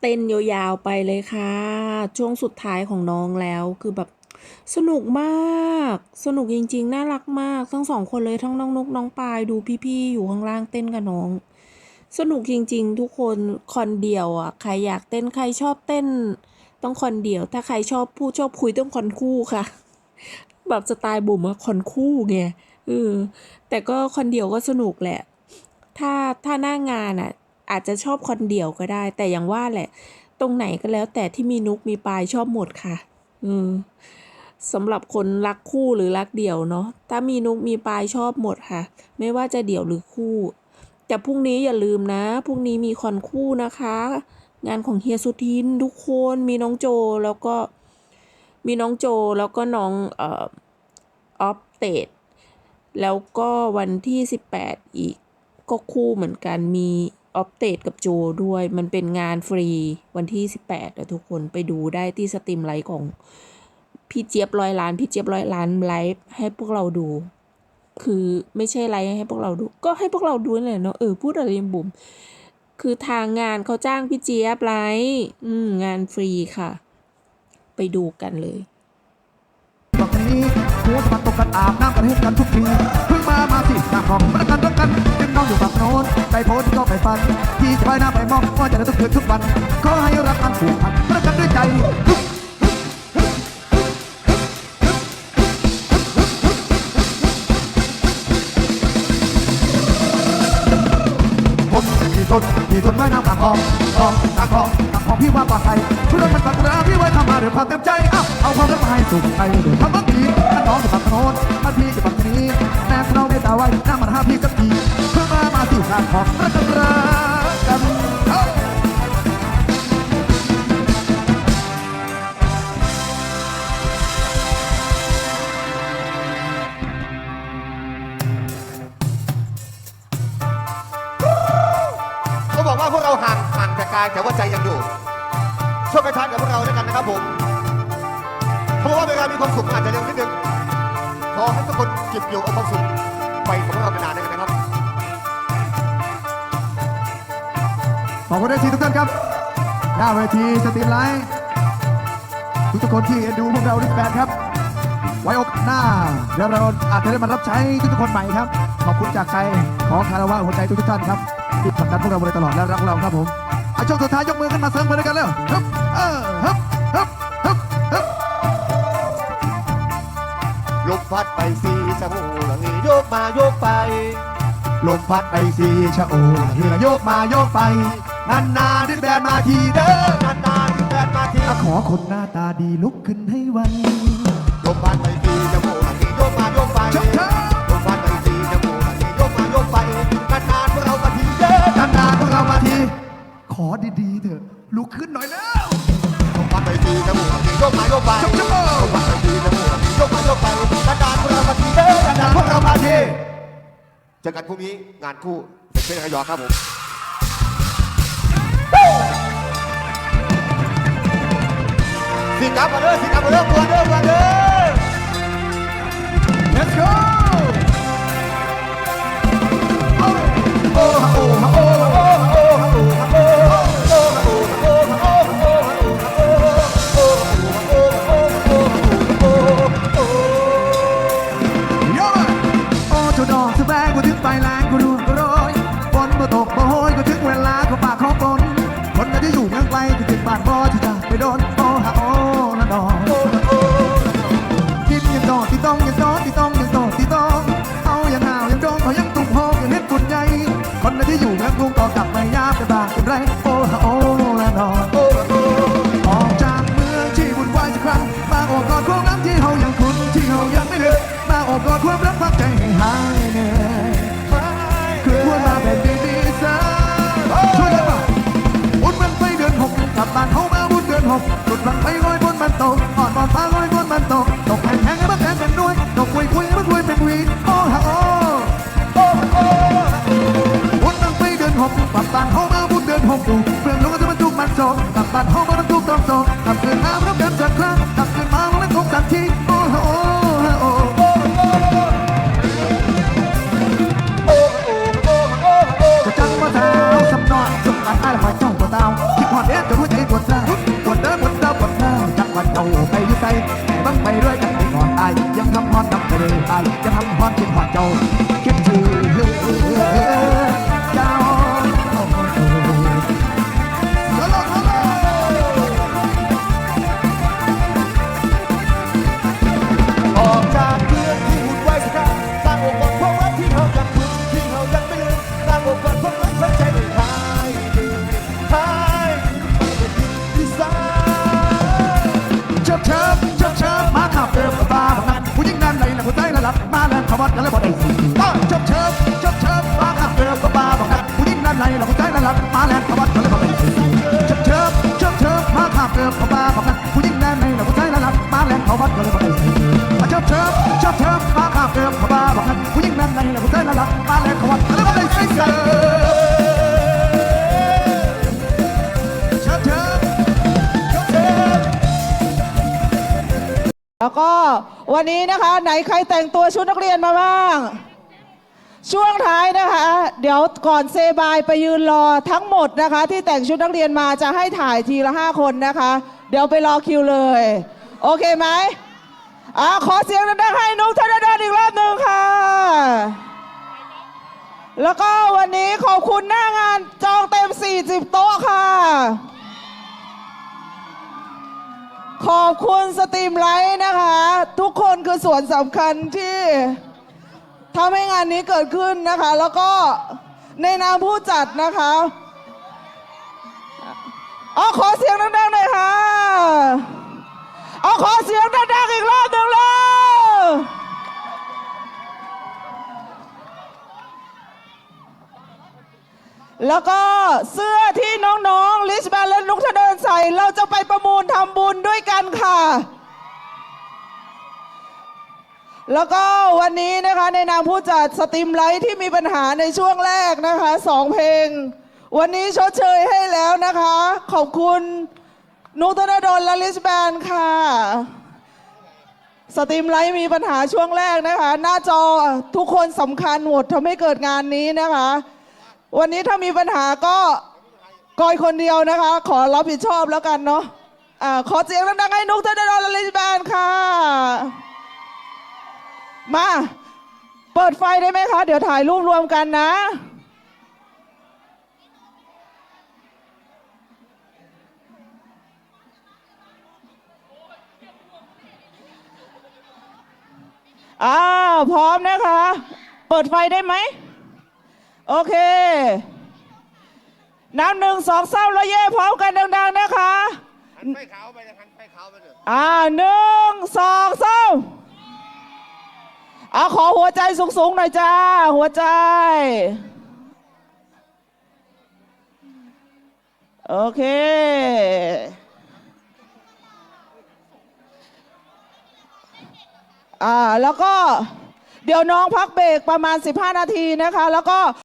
เต้นยาวๆไปเลยค่ะ ช่วงสุดท้ายของน้องแล้วคือแบบสนุกมาก สนุกจริงๆ น่ารักมาก ทั้งสองคนเลยทั้งน้องนกน้องปายดูพี่ๆ อยู่ข้างล่างเต้นกับน้อง สนุกจริงๆ ทุกคนคอนเดียวอะ ใครอยากเต้นใครชอบเต้น ต้องคอนเดียว ถ้าใครชอบพูดชอบคุยต้องคอนคู่ค่ะ แบบสไตล์บุ๋มอะคอนคู่ไงเออแต่ก็คอนเดียวก็สนุกแหละ ถ้าถ้าหน้างานอะ อาจจะชอบคนเดียวก็ได้ แต่อย่างว่าแหละ ตรงไหนก็แล้ว แต่ที่มีนุกมีปลายชอบหมดค่ะ อืมสำหรับคนรักคู่หรือรักเดี่ยวเนาะถ้ามีนุกมีปลายชอบหมดค่ะ ไม่ว่าจะเดี่ยวหรือคู่แต่พรุ่งนี้อย่าลืมนะพรุ่งนี้มีคอนคู่นะคะ งานของเฮียสุทินทุกคนมีน้องโจแล้วก็มีน้องโจแล้วก็น้องเอ่อออฟเตดแล้วก็วันที่ 18 อีกก็คู่เหมือนกันมีออฟเตดกับโจด้วย มันเป็นงานฟรีวันที่ 18อะทุกคนไปดูได้ที่สตรีมไลฟ์ของพี่เจี๊ยบร้อยล้าน พี่เจี๊ยบร้อยล้านไลฟ์ให้พวกเราดู คือไม่ใช่ไลฟ์ให้พวกเราดู ก็ให้พวกเราดูนั่แหละเนาะเออพูดอะไรบุ๋มคือทางงานเขาจ้างพี่เจี๊ยบไลฟ์อืมงานฟรีค่ะ ไปดูกันเลยบอกนี้หัวปัดตกกันอาบน้ำกันให้กันทุกทีเมามาสิหน้าของรักกันรักกันยังน้องอยู่ฝั่งโน้นใจโพสก็ไปฟันที่จะไปหน้าไปมองว่าจะได้ทุกคืนทุกวันขอให้รักกันผูกพันรักกันด้วยใจทนที่ทนที่ทนไว้น้ำปาคองคองตาคองตาคองพี่ว่าปลอดภัยเพื่อนมันปากกระพี่ไว้ทำมาด้วยความเต็มใจเอาเอาความรักมาให้สุขใจเด้วยคำว่าดีถ้าน้องจะปักโน้นถ้าพี่จะปักนี้าได้ตาไว้น้ำมันห้าพี่กับดีเพื่อมามาสู่ทางของรักกันรักกันเอ้าเขาบอกว่าพวกเราห่างห่างแต่กายแต่ว่าใจยังอยู่ช่วยไปทานกับพวกเราด้วยกันนะครับผมเพราะว่าเวลามีความสุขอาจจะเร็วนิดนึงขอให้ทุกคนเก็บอยู่เอาความสุข ไปกับพวกเรานานๆด้วยกันนะครับ ขอบคุณด้ทีทุกท่านครับ หน้าเวทีสตรีมไลท์ทุกทุกคนที่ดูพวกเราดิสแบนครับ ไว้โอกหน้าเดี๋ยวเราอาจจะได้มารับใช้ทุกๆคนใหม่ครับ ขอบคุณจากใจขอคารวะหัวใจทุกๆท่านครับที่ผลักดันพวกเรามาโดยตลอดและรักเราครับผมเอาช่วงสุดท้ายยกมือขึ้นมาเสริมมือด้วยกันเร็วฮึบเออฮึบฮึบ พัดไปสีชะมูหลังนี้โยกมาโยกไป ลมพัดไปสีชะโอทีละโยกมาโยกไป นานๆดิสแบนมาทีเด้อนานๆที่แฟนมาทีขอคนหน้าตาดีลุกขึ้นให้ไวลมพัดไปสีชะมูหลังนี้โยกมาโยกไปลมพัดไปสีชะมูหลังนี้โยกมาโยกไปนานๆพวกเรามาทีเด้อนานๆพวกเรามาที ขอดีๆเถอะลุกขึ้นหน่อยแล้วลมพัดไปสีชะมูหลังนี้โยกมาโยกไป อกันพรุ่งนี้งานคู่เป็นเพลงขยอครับผมสิกลับมาเด้อสิกลับมาเด้อมาเด้อมาเด้อ Let's go ลงก็จะมาจุกมันโศกกลับบ้านเฮามาต้องจุกต้องโศกกลับคืนมารับกันสักครั้งกลับคืนมาแล้วคงสักทีโอ้โหโอ้ฮะโอ้จะจังมาเท้าสำนอนสุกอันอ้ายละคอยเจ้าตัวเต้าคิดฮอดเอ็ดจะรู้ใจปวดร้าวปวเด้อปวเด้อ มาแล้วขวัญกันแล้วบ่ได้สิเชิบเชิบเชิบเชิบมาขับเดิมก็บ้าบอกกันผู้หญิงนั้นในหลังหัวใจละลับมาแล้วขวัดกันแล้วบ่ได้สิเชิบเชิบเชิบเชิบมาขับเดิมก็บ้าบอกกันผู้หญิงนั้นในหลังหัวใจละลับมาแล้วขวัดกันแล้วบ่ได้สิเชิบเชิบเชิบเชิบมาขับเดิมก็บ้าบอกกันผู้หญิงนั้นในหลังหัวใจละลับมาแล้วขวัดกันแล้วบ่ได้ แล้วก็วันนี้นะคะไหนใครแต่งตัวชุดนักเรียนมาบ้าง ช่วงท้ายนะคะ เดี๋ยวก่อนเซบายไปยืนรอทั้งหมดนะคะ ที่แต่งชุดนักเรียนมาจะให้ถ่ายทีละห้าคนนะคะ เดี๋ยวไปรอคิวเลย โอเคไหมอ่าขอเสียงดังๆให้นุ๊กธนดลอีกรอบหนึ่งค่ะ แล้วก็วันนี้ขอบคุณหน้างานจองเต็ม 40 โต๊ะค่ะ ขอบคุณสตรีมไลท์นะคะ ทุกคนคือส่วนสำคัญที่ทำให้งานนี้เกิดขึ้นนะคะ แล้วก็ในนามผู้จัดนะคะเอาขอเสียงดังๆหน่อยค่ะเอาขอเสียงดังๆอีกรอบหนึ่งเลยแล้วก็เสื้อที่น้อง ลิสแบนและนุกทะเดินใส่เราจะไปประมูลทำบุญด้วยกันค่ะ แล้วก็วันนี้นะคะในนามผู้จัดสตรีมไลท์ที่มีปัญหาในช่วงแรกนะคะสองเพลง วันนี้ชดเชยให้แล้วนะคะ ขอบคุณนุกธนดลและลิสแบนค่ะสตรีมไลท์มีปัญหาช่วงแรกนะคะ หน้าจอทุกคนสำคัญหมดทำให้เกิดงานนี้นะคะ วันนี้ถ้ามีปัญหาก็ กอยคนเดียวนะคะ ขอรับผิดชอบแล้วกันเนาะอ่าขอเสียงดังๆให้นุกธนดลและลิสแบนค่ะ มา เปิดไฟได้ไหมคะ เดี๋ยวถ่ายรูปรวมกันนะ อ้าว พร้อมนะคะ เปิดไฟได้ไหม โอเค น้ำหนึ่งสองสามแล้วเย่พร้อมกันดัง ๆ นะคะหันไฟขาวไปเลยหันไฟขาวไปเลยอ่าหนึ่งสองสามเอาขอหัวใจสูงๆหน่อยจ้า หัวใจ โอเค อ่าแล้วก็เดี๋ยวน้องพักเบรกประมาณ 15 นาทีนะคะ แล้วก็